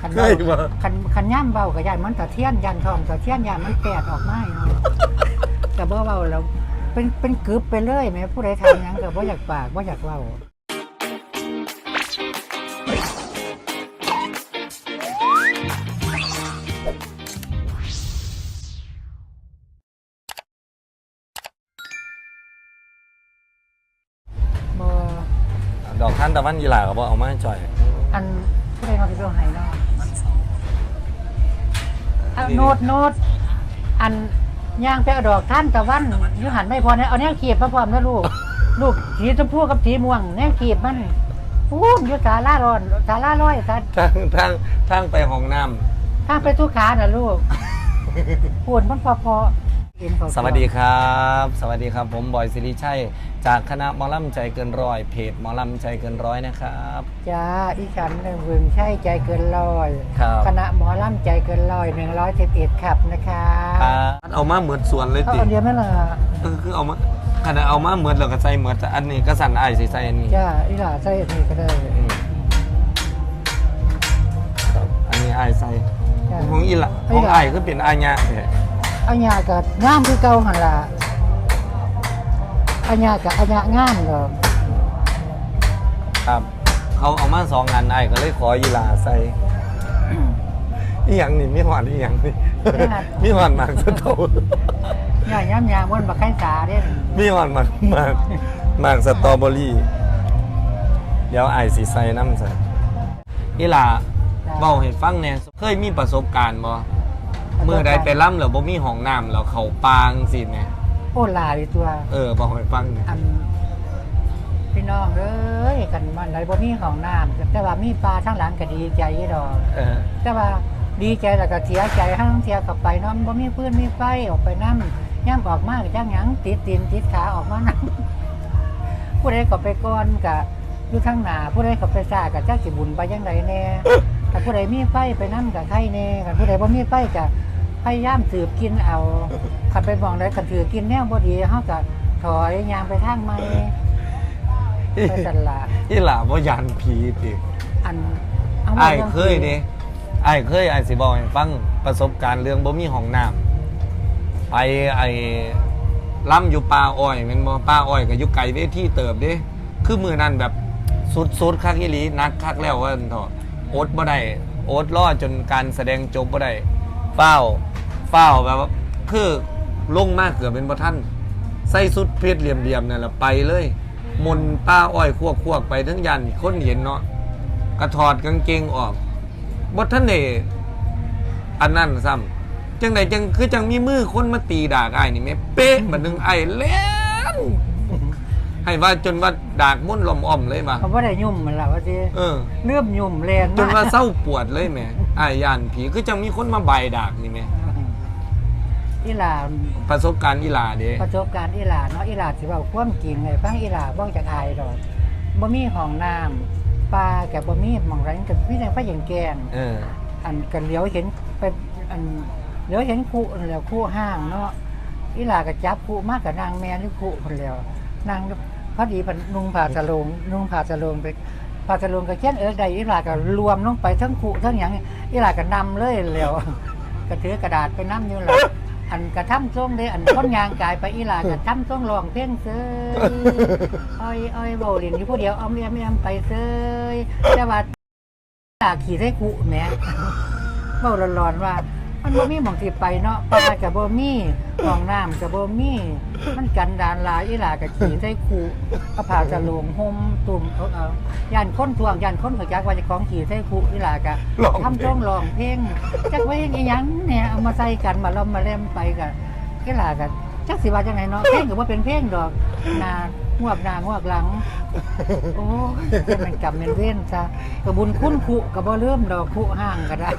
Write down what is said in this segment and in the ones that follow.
คันเคเว้ายบ่ คันคันย่ำเบากับยานมันตะเทียนยันทองตะเทียนยานมันแปดออกมาเนาะแต่เบ่เบาแล้วเป็นเป็นกึบไปเลยแหม่ผู้ใดทำหยังก็บ่อยากปากบ่อยากเว้าบ่ดอกท่านตะวันยีหลาก็บ่เอามาให้จ่อย อันผู้ใดเนาะที่เรื่องไห้เนาะ เอาโนดโนดอันย่างไปเอาดอกท่านตะวันอยู่หันไม่พอเนี่ยเอาแนวเขียบมาพร้อมนะลูก ลูกสีชมพูกับสีม่วงแนวเขียบมันพูนอยู่ศาลาร้อนศาลาร้อยศาลทางทางทางไปห้องน้ำทางไปทุกขาน่ะลูกพูนมันพอพอเห็นเขา สวัสดีครับ สวัสดีครับ ผมบอยสิริชัย จากคณะหมอลำใจเกินร้อย เพจหมอลำใจเกินร้อยนะครับ จ้าอีฉันหนึ่งวึงใช่ใจเกินร้อยครับคณะหมอลำใจเกินร้อยหนึ่งร้อยสิบเอ็ดขับนะคะเอามาเหมือนสวนเลยเขาติเอาเดียวไหม่ล่ะเออคือเอามาขนาดเอามาเหมือนเราก็ใส่เหมือนแต่อันนี้ก็สั่นไอ้ายสิใส่อันนี้จ้าอีหล่าใส่อันนี้ก็ได้อืมครับอันนี้ไอ้ายใส่จ้ะของอีหละของไอ้ายคือเป็นอาญะเนี่ย อัญญากับงามคือเก่าหันล่ะอัญญากับอัญญางามดอกครับเขาเอามาสองอันไอ้ายก็เลยขออีหลาใส่อีหยังนี่มีหวานอีหยังนี่มีหวานหมากสะโตย่าย่ำยางมันบักไข่สาเด้มีหวานหมากหมากหมากสตรอเบอรี่ เดี๋ยวไอ้ายสิใส่น้ำใส่อีหลาเบาให้ฟังแหน่เคยมีประสบการณ์บ่เมื่อใดไปล่ำแล้วบ่มีห้องน้ำแล้วเขาปางสิแหม่โอ้ลาดีตัว เออบอกให้ฟังหน่อยอันพี่น้องเอ้ยกันมันไหนบ่มีของน้ำแต่ว่ามีปลาทั้งหลังก็ดีใจดอก เออ แต่ว่าดีใจแล้วก็เสียใจทั้งเสียกลับไปเนาะบ่มีพื้นมีไฟออกไปน้ำย่ำออกมาก็จังหยังติดตีนติดขาออกมานํผู้ใดก็ไปก่อนก็อยู่ข้างหน้าผู้ใดก็ไปซ่าก็จักสิบุญไปจังไดแน่ถ้าผู้ใดมีไฟไปนํก็ใครแน่คันผู้ใดบ่มีไฟก็ พยายามสืบกินเอาคันไปมองใดคันถือกินแนวบ่ดีเฮาก็ถอยยางไปทางใหม่ไปสั่นล่ะอีหล่าบ่ยานผีติอันเามาไอ้ายรื่องเคยนี่ไอ้ายเคยไอ้ายสิบอกให้ฟังประสบการณ์เรื่องบ่มีห้องน้ำไปไอ้ล่ำอยู่ป่าอ้อยแม่นบ่ป่าอ้อยก็อยู่ไกลเวทีเติบเด้คือมือนั้นแบบสุดๆคักอีหลีนักคักแล้วว่าซั่นเถาะอดบ่ได้อดรอจนการแสดงจบบ่ได้เฝ้า วฝ้าวแบบว่าคือลงมากเกือบเป็นบ่ทันใส่สุดเพชรเหลี่ยมๆนั่นแหละไปเลย มนป้าอ้อยควกควกๆไปทั้งยันคนเห็นเนาะกระถอดกางเกงออกบทท่านเนอันนั้นซ้ำจังใดจังคือจังมีมือคนมาตีดากไอ้ายนี่แม่เป๊ะมันนึงไอ้เล่นให้ว่าจนว่าดากมุ่นลมอ่อมเลยมาเขาบ่ได้ยุ่มมันล่ะว่าสิเออเลื่อมยุ่มแรงจนว่าเศร้าปวดเลยแหม่ไอ้ายยานผีคือจังมีคนมาใบดากนี่แหม่ อีหลาประสบการณ์อีหลาเด้ประสบการณ์อีหลาเนาะอีหลาสิเว้าความจริงให้ฟังอีหลาบ่จากอายดอกบ่มีห้องน้ำปลากับบ่มีหม่องไรกับพี่แต่ไฟอย่างแกงเอออันกันเหลียวเห็นไปอันเหลียวเห็นคู่อันแล้วคู่ห้างเนาะอีหลาก็จับคู่มากกับนางแม่หรือคู่คนแล้วนางพอดีเพันนุ่งผ้าสะโลงนุ่งผ้าสะโลงไปผ้าสะโลงก็เขียนเออใดอีหลาก็รวมลงไปทั้งคู่ทั้งหยังอีหลาก็นำเลยแล้วก็ถือกระดาษไปนำอยู่แล้ว อันกระทำทรงเลยอันคนยางกายไปอีหลากระทำทรงรองเพลงเซยอ้อยอ้อยเบาเรียนอยู่ผู้เดียวเอาเมียเมียไปเซยแต่ว่าตาขี่ได้กุแหมเบาร้อนๆว่า มันบ่มีหมองที่ไปเนาะปลากับบ่มีหมองน้ำกับบ่มี มันกันดานหลายอีหลากับขี่ได้กุเอาผ้าจะลงห่มตุ่มเอาเอาย่านค้นทวงย่านค้นหัวจักว่าเจะของขี่ได้กุอีหลากะลองทำจ้องลองเพลงจักเพลงอีหยังเนี่ยเอามาใส่กันมาล้อมมาเล่มไปกันกีฬากันจักสิว่าจังไหนเนาะเพลงก็ว่าเป็นเพลงดอกหนางวบหนางวบหลัง โอ้ยจะมันกลับเป็นเว้นซะกระบุญคุ้นคุกระบ่เริ่มดอกคุห่างก็ได้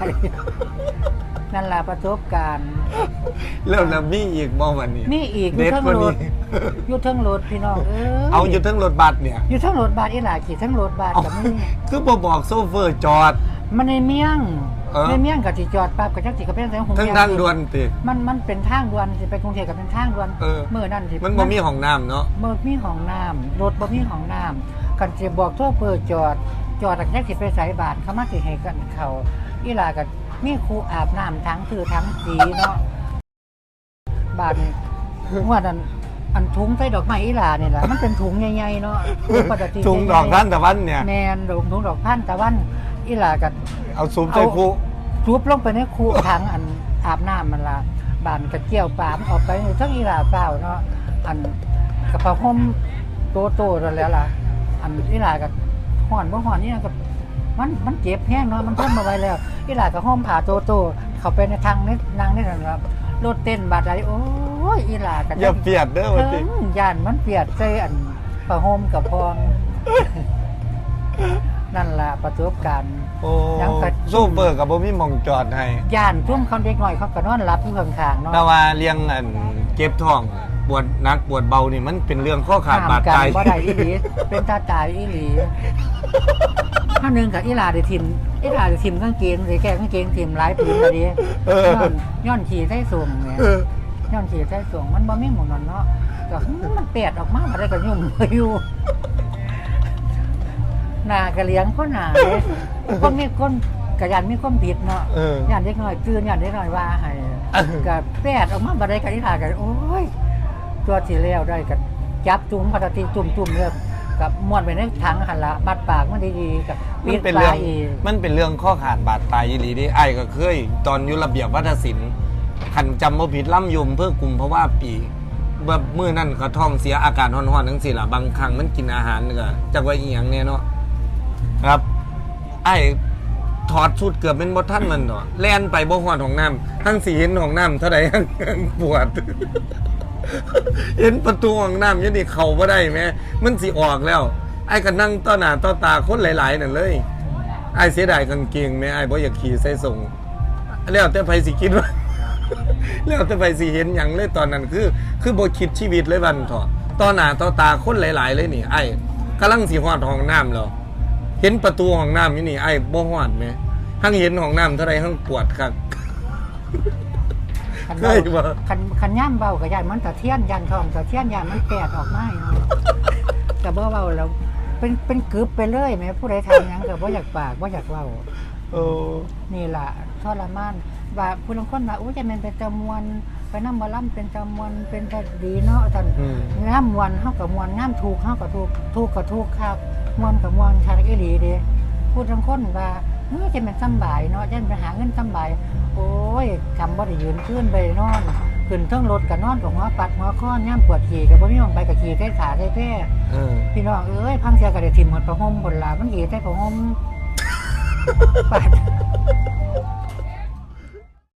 นั่นล่ะประสบการณ์ แล้วแล้วมีอีกบ่วันนี้มีอีกอเด็ยู่ดเทั้งกว่ารถนี้ อยู่เทั้งรถพี่น้องเอ้ยเอาอยู่ทั้งรถบัสเนี่ยอยู่เทั้งรถบาทอีหลาขี่เทั้งรถบาทเอากับมีคือบ่บอกโซเฟอร์จอด มันในเมียงเออ ในเมียงกับสิจอดปั๊บกับจักสิกับเป็นแสงหงทั้งเมียทางด่วนติ มันมันเป็นทางด่วนสิไปกรุงเทพกับเป็นทางด่วนเออเมื่อนั่นสิ มันบ่มีห้องน้ำเนาะ บ่มีห้องน้ำรถบ่มีห้องน้ำกันสิบอกทั่วเปิดจอด จอดจากแยกสิไปใส่บาทเขามาสิให้กันเขาอีหลากับ มีครูอาบน้ำทั้งคือทั้งสีเนาะบาทนี่ว่าดันอันถุงใส่ดอกไม้อีหลาเนี่ยแหละมันเป็นถุงใหญ่ๆเนาะปกติถุงดอกท่านตะวันเนี่ย แมนถุงถุงดอกพันตะวันอีหลากับเอาซุปใส่คุทุบลงไปในคูถังอันอาบน้ำมันละบานกระเจียวปามออกไปทั้งอีหลาเปล่าเนาะอันกระเพราห่มโตโตๆนั่นแหล้วล่ะ อันอีหลากับห่อนบ่ห่อนนี่กับมันมันเจ็บแห้งเนาะมันทนมาไว้แล้ว อีหลากับห่มผ้าโตโตๆเข้าไปในทางในนางนี่นั่นล่ะรถเต้นบาดใดโอ้ยอีหลากับอย่าเปียดเด้อวันเทินี้งย่านมันเปียดใส่อันผ้าห่มกับพองนั่นล่ะประสบการณ์โอ้ยังกัดโซเฟอร์กับบ่มีหมองจอดให้ย่านทุ่มเขาเด็กหน่อยเขาก็นอนรับอยู่ข้างๆเนาะแต่ว่าเลี้ยงอันเก็บท้องปวดหนักปวดเบานี่มันเป็นเรื่องข้อขาดบาดห้มตายกันบ่ได้อีหลีเป็นตาตายอีหลี ถ้าหนึงกับอีหลาได้ทิมอีหลาได้ทิมกางเกงได้แก้กางเกงทิมหลายผืนเลยดิเออย้อนย้อนขี่ไส้สูงเนี่ยเออย้อนขี่ไส้สูงมันบ่มีหมุนนั่นเนาะก็หึมันเปียดออกมาบ่ได้ก็ยุ่มอยู่หน้ากะเลี้ยงคนหนาเลยคนมีคนกะยานมีความผิดเนาะเออย่านเด็กน้อยตื่นย่านเด็กน้อยว่าให้เออก็แปดออกมาบัดใดกันอีหลากันโอ้ยตัวสิแล้วได้กันจับจุ้มพัตติจุ่มจุ่มๆเลย กับม้วนไปในถังหันละบัดปากมันดีๆกับมันเป็นปเรื่ลาองอีกมันเป็นเรื่องข้อขาดบาดตายอีหลีดิไอ้ก็เคย ตอนอยุระเบียบวัฒนศิลป์ขันจำบ่ผิดล่ำยุมเพื่อกลุ่มเพราะว่าปีแบบมื้อนั่นก็ท้องเสียอากาศร้อนๆทั้งสิล่ะบางครั้งมันกินอาหารก็จักว่าอีหยังเนี่ยเนาะครับ ไอ้ถอดชุดเกือบเป็นบ่ทันมันเนาะแล่นไปบ่ฮอดห้องน้ำทั้งสิเห็นห้องน้ำเท่าใดทั้งปวด เห็นประตูห้องน้ำยังนี่เข้าบ่ได้แหมมันสิออกแล้ว ไอ้ก็นั่งต่อหน้าต่อตาคนหลายๆนั่นเลย ไอ้เสียดายกางเกงแม่ไอ้บ่อยากขี่ใส่ส่งแล้วแต่ไผสิคิดว่าแล้วแต่ไผสิเห็นหยังเลยตอนนั้นคือ คือบ่คิดชีวิตเลยบันเถอะต่อหน้าต่อตาคนหลาย ๆ เลยนี่ไอ้กำลังสิฮอดห้องน้ำแล้วเห็นประตูห้องน้ำอยู่นี่ไอ้บ่ฮอดแหมทั้งเห็นห้องน้ำเท่าไรทั้งปวดครับ คันเคเบายบ่คันคันย่ำเบากับยานมันตะเทียนยันทองตะเทียนยันมันแปดออกมาเนาะแต่บ่เบาแล้วเป็นเป็นกึบไปเลยแหม่ผู้ใดทำหยังก็บ่อยากปากบ่อยากเว้า โอ้นี่ล่ะทรมานว่าผู้ลางคนว่าโอ้ยจะแม่นเป็นจำมวนไปนำบ่ล่ำเป็นจำมวนเป็นตาดีเนาะท่านอืมงามมวนเฮากับมวนงามถูกเฮากับถูกถูกกับถูกครับมวนกับมวนคักอีหลีเด้พูดทั้งคนว่า เฮ้ยจะเป็นสำบายเนาะจะไปหาเงินสำบาย โอ้ยคำบ่ได้ยืนขึ้นไปนอนขึ้นเครื่องรถกับนอนกับหัวปัดหัวข้อนย่ำปวดขี่กับบ่มีหมองไปกับขี่ใต้ขาใต้แท้พี่น้องเอ้ยพังเสียกับเด็กทิ่มหมดประห่มบนลามันขี่ใต้ประหมปัด